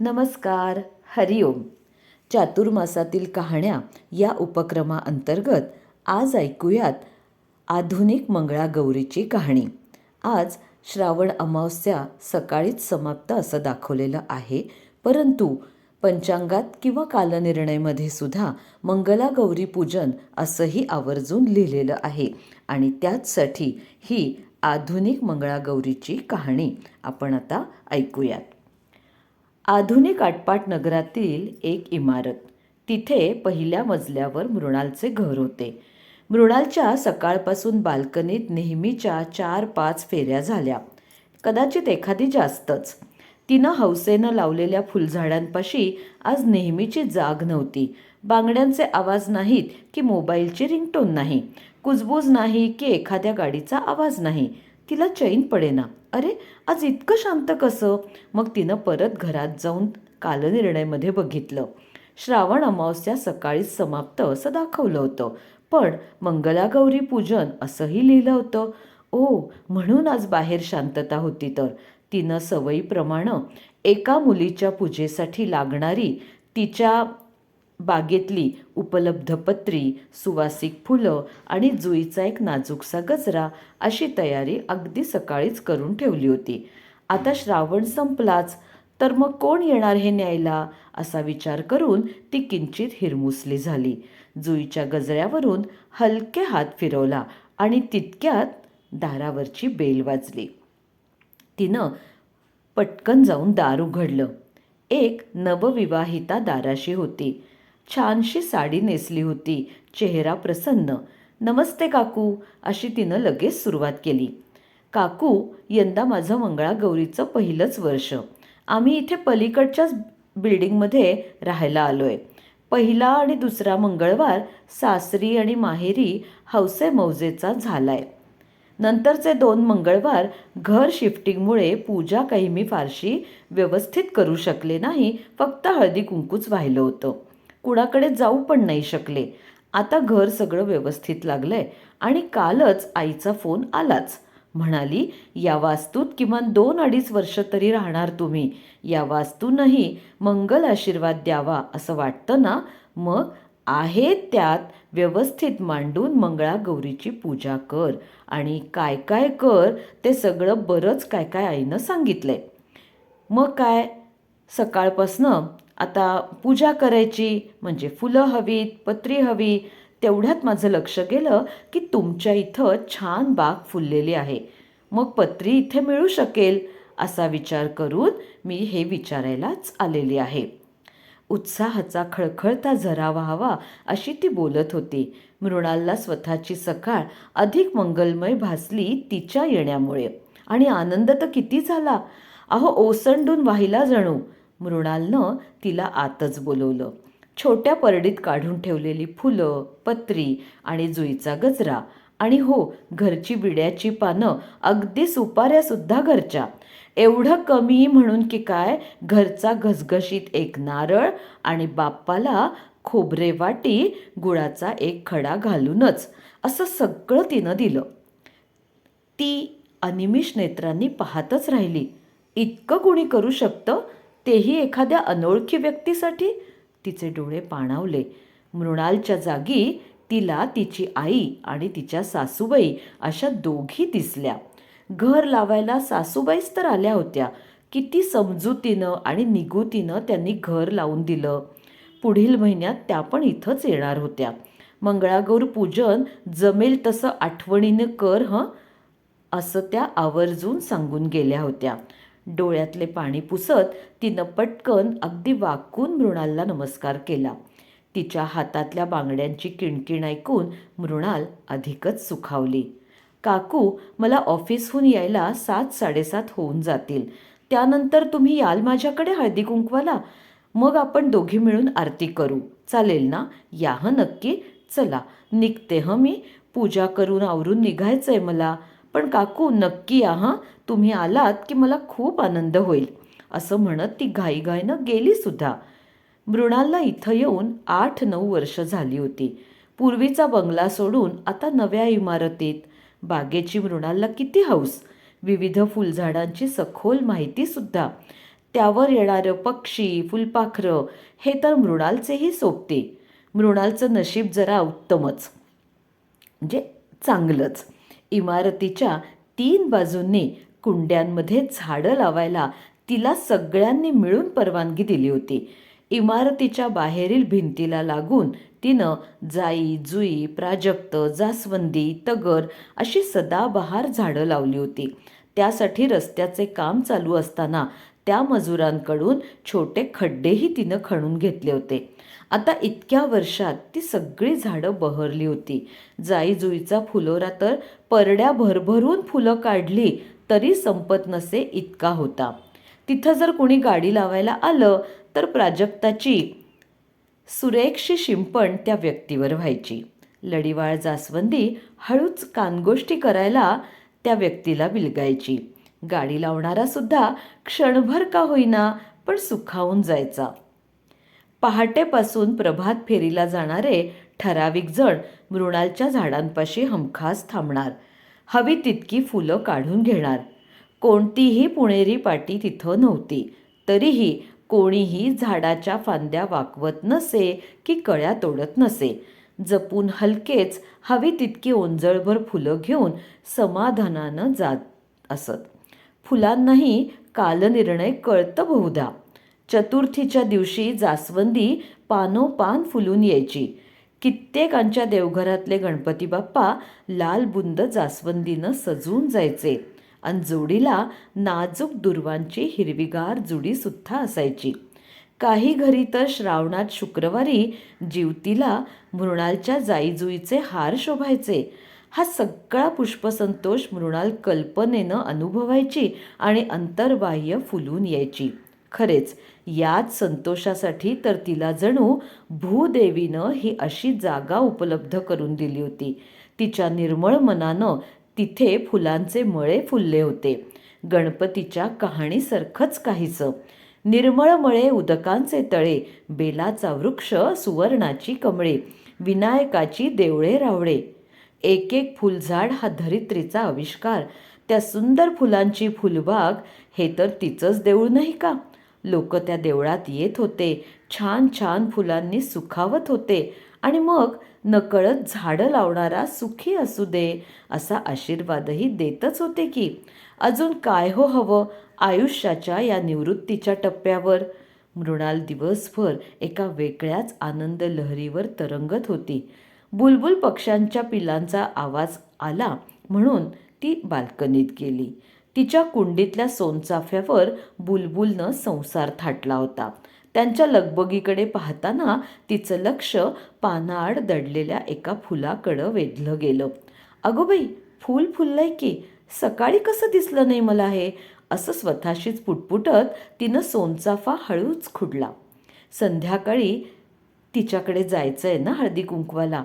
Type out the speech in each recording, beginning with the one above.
नमस्कार हरिओम चातुर्मासातील कहाण्या या उपक्रमाअंतर्गत आज ऐकूयात आधुनिक मंगळागौरीची कहाणी. आज श्रावण अमावस्या सकाळीच समाप्त असं दाखवलेलं आहे परंतु पंचांगात किंवा कालनिर्णयमध्ये सुद्धा मंगलागौरी पूजन असंही आवर्जून लिहिलेलं आहे आणि त्याचसाठी ही आधुनिक मंगळागौरीची कहाणी आपण आता ऐकूयात. आधुनिक आटपाट नगरातील एक इमारत. तिथे पहिल्या मजल्यावर मृणालचे घर होते. मृणालच्या सकाळपासून बाल्कनीत नेहमीच्या चार पाच फेऱ्या झाल्या. कदाचित एखादी जास्तच. तिनं हौसेनं लावलेल्या फुलझाडांपाशी आज नेहमीची जाग नव्हती. बांगड्यांचे आवाज नाहीत की मोबाईलची रिंगटोन नाही. कुजबूज नाही की एखाद्या गाडीचा आवाज नाही. तिला चैन पडेना. अरे आज इतकं शांत कसं? मग तिनं परत घरात जाऊन कालनिर्णयमध्ये बघितलं. श्रावण अमावस्या सकाळीच समाप्त असं दाखवलं होतं. पण मंगलागौरी पूजन असंही लिहिलं होतं. ओ म्हणून आज बाहेर शांतता होती तर. तिनं सवयीप्रमाणे एका मुलीच्या पूजेसाठी लागणारी तिच्या बागेतली उपलब्ध पत्री सुवासिक फुलं आणि जुईचा एक नाजूकसा गजरा अशी तयारी अगदी सकाळीच करून ठेवली होती. आता श्रावण संपलाच तर मग कोण येणार हे न्यायला? असा विचार करून ती किंचित हिरमुसली झाली. जुईच्या गजऱ्यावरून हलके हात फिरवला आणि तितक्यात दारावरची बेल वाजली. तिनं पटकन जाऊन दार उघडलं. एक नवविवाहिता दाराशी होती. छानशी साडी नेसली होती. चेहरा प्रसन्न. नमस्ते काकू अशी तिनं लगेच सुरुवात केली. काकू यंदा माझं मंगळागौरीचं पहिलंच वर्ष. आम्ही इथे पलीकडच्याच बिल्डिंगमध्ये राहायला आलो आहे पहिला आणि दुसरा मंगळवार सासरी आणि माहेरी हौसे मौजेचा झाला आहे नंतरचे दोन मंगळवार घर शिफ्टिंगमुळे पूजा काही मी फारशी व्यवस्थित करू शकले नाही फक्त हळदी कुंकूच वाहिलं होतं. कुणाकडे जाऊ पण नाही शकले. आता घर सगळं व्यवस्थित लागलंय आणि कालच आईचा फोन आलाच. म्हणाली या वास्तूत किमान दोन अडीच वर्ष तरी राहणार तुम्ही. या वास्तूनही मंगल आशीर्वाद द्यावा असं वाटतं ना? मग आहे त्यात व्यवस्थित मांडून मंगळागौरीची पूजा कर आणि काय काय कर ते सगळं बरंच काय काय आईनं सांगितलंय. मग काय? सकाळपासनं आता पूजा करायची म्हणजे फुलं हवीत पत्री हवी तेवढ्यात माझं लक्ष गेलं की तुमच्या इथं छान बाग फुललेली आहे. मग पत्री इथे मिळू शकेल असा विचार करून मी हे विचारायलाच आलेली आहे. उत्साहाचा खळखळता झरा व्हावा अशी ती बोलत होती. मृणालला स्वतःची सकाळ अधिक मंगलमय भासली तिच्या येण्यामुळे. आणि आनंद तर किती झाला? अहो ओसंडून वाहिला जणू. मृणालनं तिला आतच बोलवलं. छोट्या परडीत काढून ठेवलेली फुलं पत्री आणि जुईचा गजरा आणि हो घरची बिड्याची पानं अगदी सुपाऱ्यासुद्धा घरच्या. एवढं कमी म्हणून की काय घरचा घसघशीत एक नारळ आणि बाप्पाला खोबरे वाटी गुळाचा एक खडा घालूनच असं सगळं तिनं दिलं. ती अनिमिष नेत्रांनी पाहतच राहिली. इतकं कुणी करू शकतं? तेही एखाद्या अनोळखी व्यक्तीसाठी? तिचे डोळे पाणावले. मृणालच्या जागी तिला तिची आई आणि तिच्या सासूबाई अशा दोघी दिसल्या. घर लावायला सासूबाईच तर आल्या होत्या. किती समजुतीनं आणि निगुतीनं त्यांनी घर लावून दिलं. पुढील महिन्यात त्या पण इथंच येणार होत्या. मंगळागौर पूजन जमेल तसं आठवणीनं कर हं? असं त्या आवर्जून सांगून गेल्या होत्या. डोळ्यातले पाणी पुसत तिनं पटकन अगदी वाकून मृणालला नमस्कार केला. तिच्या हातातल्या बांगड्यांची किणकिण ऐकून मृणाल अधिकच सुखावली. काकू मला ऑफिसहून यायला सात साडेसात होऊन जातील. त्यानंतर तुम्ही याल माझ्याकडे हळदी कुंकवाला? मग आपण दोघी मिळून आरती करू. चालेल ना? या हं नक्की? चला. निघते हं मी. पूजा करून आवरून निघायचं आहे मला. पण काकू नक्की या हां तुम्ही आलात की मला खूप आनंद होईल. असं म्हणत ती घाईघाईनं गेलीसुद्धा मृणालला इथं येऊन आठ नऊ वर्ष झाली होती. पूर्वीचा बंगला सोडून आता नव्या इमारतीत. बागेची मृणालला किती हौस. विविध फुलझाडांची सखोल माहितीसुद्धा त्यावर येणारं पक्षी फुलपाखरं हे तर मृणालचेही सोबते. मृणालचं नशीब जरा उत्तमच. म्हणजे चांगलंच. इमारतीच्या तीन बाजूंनी कुंड्यांमध्ये झाडं लावायला तिला सगळ्यांनी मिळून परवानगी दिली होती. इमारतीच्या बाहेरील भिंतीला लागून तिनं जाई जुई प्राजक्त जास्वंदी तगर अशी सदाबहार झाडं लावली होती. त्यासाठी रस्त्याचे काम चालू असताना त्या मजुरांकडून छोटे खड्डेही तिनं खणून घेतले होते. आता इतक्या वर्षात ती सगळी झाडं बहरली होती. जाई जुईचा फुलोरा तर परड्या भरभरून फुलं काढली तरी संपत नसे इतका होता. तिथं जर कोणी गाडी लावायला आलं तर प्राजक्ताची सुरेखशी शिंपण त्या व्यक्तीवर व्हायची. लडीवाळ जास्वंदी हळूच कानगोष्टी करायला त्या व्यक्तीला विलगायची. गाडी लावणारा सुद्धा क्षणभर का होईना पण सुखावून जायचा. पहाटेपासून प्रभात फेरीला जाणारे ठराविक जण मृणालच्या झाडांपाशी हमखास थांबणार. हवी तितकी फुलं काढून घेणार. कोणतीही पुणेरी पाटी तिथं नव्हती. तरीही कोणीही झाडाच्या फांद्या वाकवत नसे की कळ्या तोडत नसे. जपून हलकेच हवी तितकी ओंजळभर फुलं घेऊन समाधानानं जात असत. फुलांनाही कालनिर्णय कळतं बहुधा. चतुर्थीच्या दिवशी जास्वंदी पानोपान फुलून यायची. कित्येकांच्या देवघरातले गणपती बाप्पा लाल बुंद जास्वंदीनं सजून जायचे. आणि जोडीला नाजूक दुर्वांची हिरवीगार जुडीसुद्धा असायची. काही घरी तर श्रावणात शुक्रवारी जीवतीला मृणालच्या जाईजुईचे हार शोभायचे. हा सगळा पुष्पसंतोष मृणाल कल्पनेनं अनुभवायची आणि अंतर्बाह्य फुलून यायची. खरेच याच संतोषासाठी तर तिला जणू भूदेवीनं ही अशी जागा उपलब्ध करून दिली होती. तिच्या निर्मळ मनानं तिथे फुलांचे मळे फुलले होते. गणपतीच्या कहाणीसारखंच काहीचं निर्मळ मळे उदकांचे तळे बेलाचा वृक्ष सुवर्णाची कमळे विनायकाची देवळे रावळे एक एक फुलझाड हा धरित्रीचा आविष्कार. त्या सुंदर फुलांची फुलबाग हे तर तिचंच देऊळ नाही का? लोक त्या देवळात येत होते. छान छान फुलांनी सुखावत होते. आणि मग नकळत झाडं लावणारा सुखी असू दे असा आशीर्वादही देतच होते की. अजून काय हो हवं आयुष्याच्या या निवृत्तीच्या टप्प्यावर? मृणाल दिवसभर एका वेगळ्याच आनंद लहरीवर तरंगत होती. बुलबुल पक्ष्यांच्या पिलांचा आवाज आला म्हणून ती बाल्कनीत गेली. तिच्या कुंडीतल्या सोनचाफ्यावर बुलबुलनं संसार थाटला होता. त्यांच्या लगबगीकडे पाहताना तिचं लक्ष पानाआड दडलेल्या एका फुलाकडं वेधलं गेलं. अगो बाई फूल फुललंय की. सकाळी कसं दिसलं नाही मला हे? असं स्वतःशीच पुटपुटत तिनं सोनचाफा हळूच खुडला. संध्याकाळी तिच्याकडे जायचं आहे ना हळदी कुंकवाला.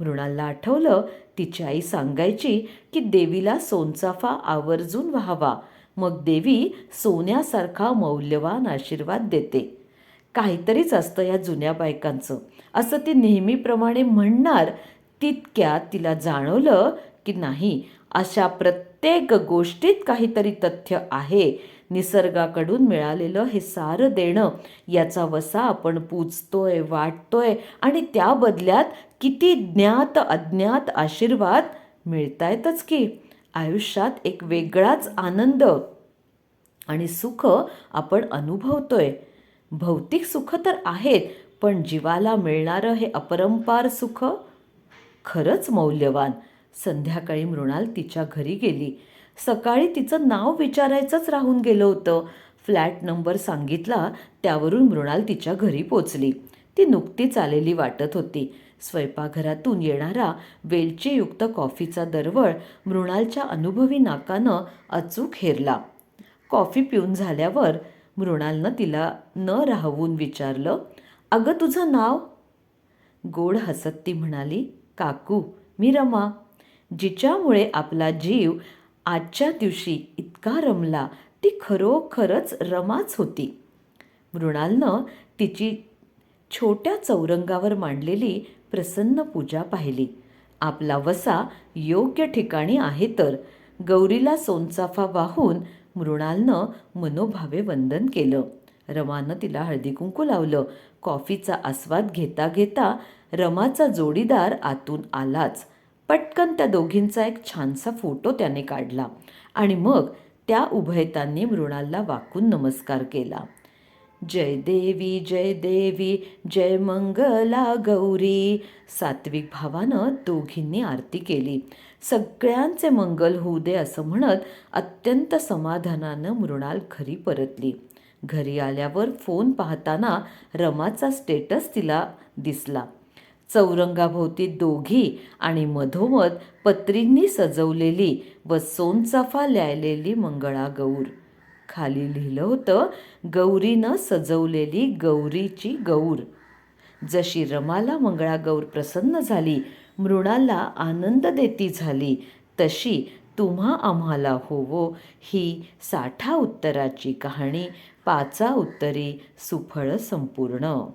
मृणालला आठवलं तिची आई सांगायची की देवीला सोनचाफा आवर्जून व्हावा. मग देवी सोन्यासारखा मौल्यवान आशीर्वाद देते. काहीतरीच असतं या जुन्या बायकांचं. असं ती नेहमीप्रमाणे म्हणणार तितक्यात तिला जाणवलं की नाही अशा प्रत्येक गोष्टीत काहीतरी तथ्य आहे. निसर्गाकडून मिळालेलं हे सारं देणं याचा वसा आपण पूजतोय वाटतोय आणि त्या बदल्यात किती ज्ञात अज्ञात आशीर्वाद मिळतायतच की? आयुष्यात एक वेगळाच आनंद आणि सुख आपण अनुभवतोय. भौतिक सुख तर आहेत पण जीवाला मिळणारं हे अपरंपार सुख खरंच मौल्यवान. संध्याकाळी मृणाल तिच्या घरी गेली. सकाळी तिचं नाव विचारायचंच राहून गेलं होतं. फ्लॅट नंबर सांगितला त्यावरून मृणाल तिच्या घरी पोचली. ती नुकतीच आलेली वाटत होती. स्वयंपाकघरातून येणारा वेलचीयुक्त कॉफीचा दरवळ मृणालच्या अनुभवी नाकानं अचूक हेरला. कॉफी पिऊन झाल्यावर मृणालनं तिला न राहवून विचारलं अगं तुझं नाव? गोड हसत ती म्हणाली काकू मी रमा. जिच्यामुळे आपला जीव आजच्या दिवशी इतका रमला ती खरोखरच रमाच होती. मृणालनं तिची छोट्या चौरंगावर मांडलेली प्रसन्न पूजा पाहिली. आपला वसा योग्य ठिकाणी आहे तर गौरीला सोनचाफा वाहून मृणालनं मनोभावे वंदन केलं. रमानं तिला हळदीकुंकू लावलं. कॉफीचा आस्वाद घेता घेता रमाचा जोडीदार आतून आलाच. पटकन त्या दोघींचा एक छानसा फोटो त्याने काढला आणि मग त्या उभयतांनी मृणालला वाकून नमस्कार केला. जय देवी जय देवी जय मंगला गौरी. सात्विक भावानं दोघींनी आरती केली. सगळ्यांचे मंगल होऊ दे असं म्हणत अत्यंत समाधानानं मृणाल घरी परतली. घरी आल्यावर फोन पाहताना रमाचा स्टेटस तिला दिसला. चौरंगाभोवती दोघी आणि मधोमध पत्रींनी सजवलेली व सोनचाफा ल्यायलेली मंगळागौर. खाली लिहिलं होतं गौरीनं सजवलेली गौरीची गौर. जशी रमाला मंगळागौर प्रसन्न झाली मृणाला आनंद देती झाली तशी तुम्हा आम्हाला होवो ही साठा उत्तराची कहाणी पाचा उत्तरी सुफळ संपूर्ण.